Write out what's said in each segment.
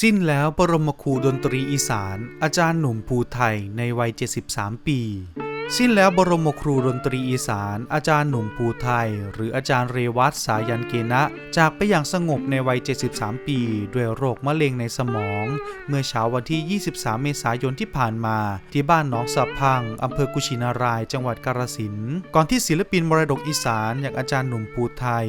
สิ้นแล้วบรมครูดนตรีอีสาน อาจารย์หนุ่มภูไทยในวัย 73 ปี สิ้นแล้วบรมครูดนตรีอีสาน อาจารย์หนุ่มภูไทย หรืออาจารย์เรวัตสายันเกณะ จากไปอย่างสงบในวัย 73 ปี ด้วยโรคมะเร็งในสมอง เมื่อเช้าวันที่ 23 เมษายนที่ผ่านมา ที่บ้านหนองสะพังอำเภอกุชินาราย จังหวัดกาฬสินก่อนที่ศิลปินมรดกอีสานอย่างอาจารย์หนุ่มภูไทย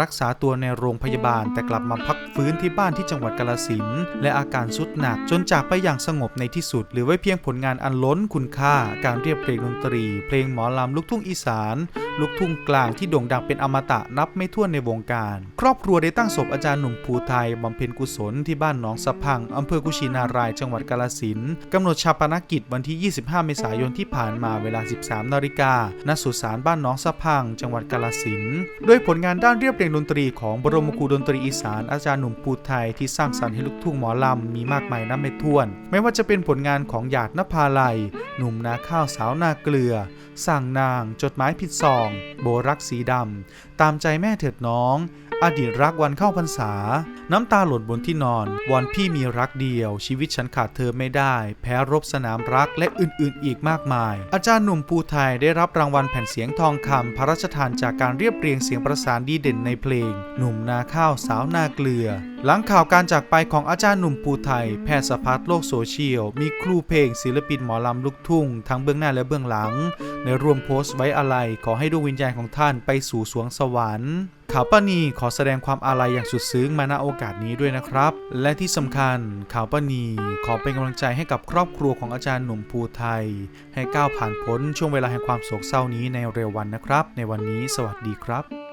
รักษาตัวในโรงพยาบาลแต่กลับมาพักฟื้นที่บ้านที่จังหวัดกาฬสินและอาการสุดหนักจนจากไปอย่างสงบในที่สุด หรือไว้เพียงผลงานอันล้นคุณค่าการเรียบเพลงดนตรี เพลงหมอลำลูกทุ่งอีสาน ลูกทุ่งกลางที่โด่งดังเป็นอมตะนับไม่ถ้วนในวงการ ครอบครัวได้ตั้งศพอาจารย์หนุ่มภูไทยบำเพ็ญกุศลที่บ้านหนองสะพังอำเภอกุชินาราย จังหวัดกาฬสินกำหนดชาปนกิจวันที่ 25 เมษายนที่ผ่านมาเวลา 13 นาฬิกาณสุสานบ้านหนองสะพัง จังหวัดกาฬสินด้วยผลงานด้านเรียบเรียงดนตรีของบรมครูดนตรีอีสานอาจารย์หนุ่มภูไทยที่สร้างสรรค์ให้ลูกทุ่งหมอลำมีมากมายนับไม่ถ้วนไม่ว่าจะเป็นผลงานของหยาดนภาลัย หนุ่มนาข้าวสาวนาเกลือ สั่งนาง จดหมายผิดซอง โบรักสีดำ ตามใจแม่เถิดน้อง อดีตรักวันเข้าพรรษา น้ำตาหล่นบนที่นอนวันพี่มีรักเดียว ชีวิตฉันขาดเธอไม่ได้ แพ้รบสนามรักและอื่นๆ อีกมากมาย อาจารย์หนุ่มภูไทยได้รับรางวัลแผ่นเสียงทองคำพระราชทานจากการเรียบเรียงเสียงประสานดีเด่นในเพลง หนุ่มนาข้าวสาวนาเกลือ หลังข่าวการจากไปของอาจารย์หนุ่มภูไทย แพร่สะพัดโลกโซเชียล มีครูเพลงศิลปินหมอลำลูกทุ่ง ทั้งเบื้องหน้าและเบื้องหลัง ในรวมโพสต์ไว้อาลัยขอให้ดวงวิญญาณของท่านไปสู่สวงสวรรค์ ข่าวป้านีขอแสดงความอาลัยอย่างสุดซึ้งมาณโอกาสนี้ด้วยนะครับ และที่สำคัญข่าวป้านีขอเป็นกำลังใจให้กับครอบครัวของอาจารย์หนุ่มภูไทย ให้ก้าวผ่านพ้นช่วงเวลาแห่งความโศกเศร้านี้ในเร็ววันนะครับ ในวันนี้สวัสดีครับ